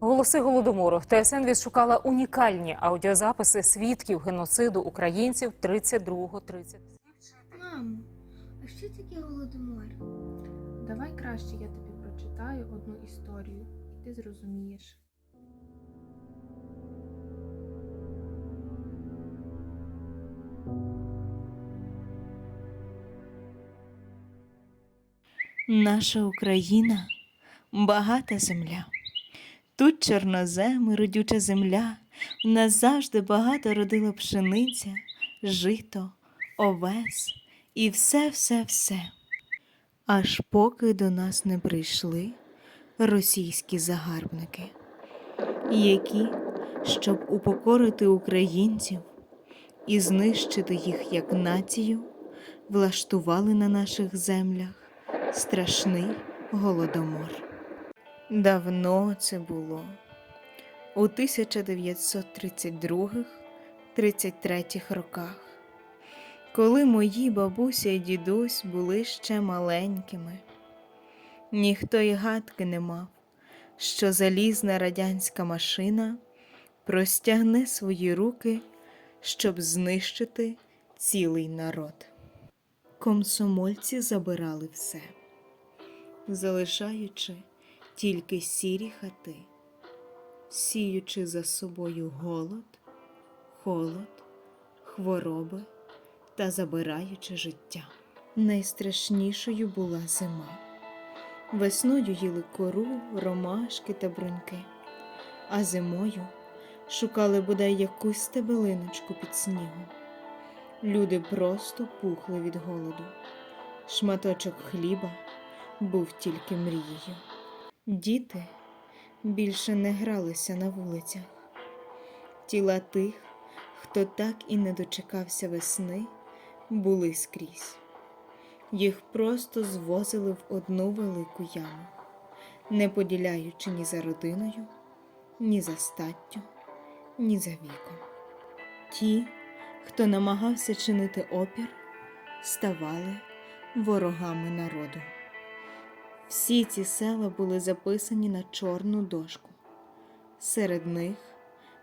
Голоси голодомору ТСН відшукала унікальні аудіозаписи свідків геноциду українців 32-30. Мамо, а що таке голодомор? Давай краще я тобі прочитаю одну історію, і ти зрозумієш. Наша Україна багата земля. Тут чорноземи, родюча земля, в нас завжди багато родила пшениця, жито, овес і все-все-все. Аж поки до нас не прийшли російські загарбники, які, щоб упокорити українців і знищити їх як націю, влаштували на наших землях страшний голодомор. Давно це було. У 1932-33 роках, коли мої бабуся і дідусь були ще маленькими, ніхто й гадки не мав, що залізна радянська машина простягне свої руки, щоб знищити цілий народ. Комсомольці забирали все, залишаючи тільки сірі хати, сіючи за собою голод, холод, хвороби та забираючи життя. Найстрашнішою була зима. Весною їли кору, ромашки та бруньки, а зимою шукали бодай якусь стебелиночку під снігом. Люди просто пухли від голоду. Шматочок хліба був тільки мрією. Діти більше не гралися на вулицях. Тіла тих, хто так і не дочекався весни, були скрізь. Їх просто звозили в одну велику яму, не поділяючи ні за родиною, ні за статтю, ні за віком. Ті, хто намагався чинити опір, ставали ворогами народу. Всі ці села були записані на чорну дошку. Серед них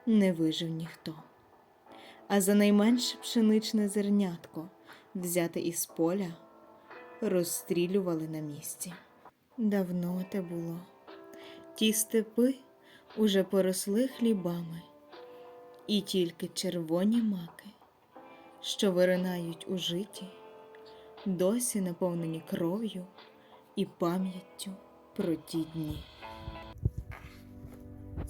не вижив ніхто. А за найменше пшеничне зернятко, взяте із поля, розстрілювали на місці. Давно те було. Ті степи уже поросли хлібами, і тільки червоні маки, що виринають у житі, досі наповнені кров'ю і пам'яттю про ті дні.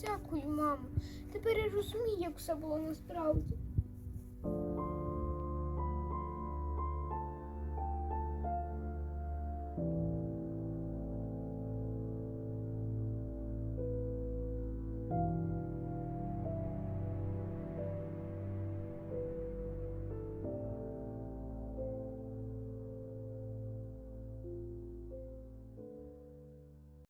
Дякую, мамо. Тепер я розумію, як все було насправді.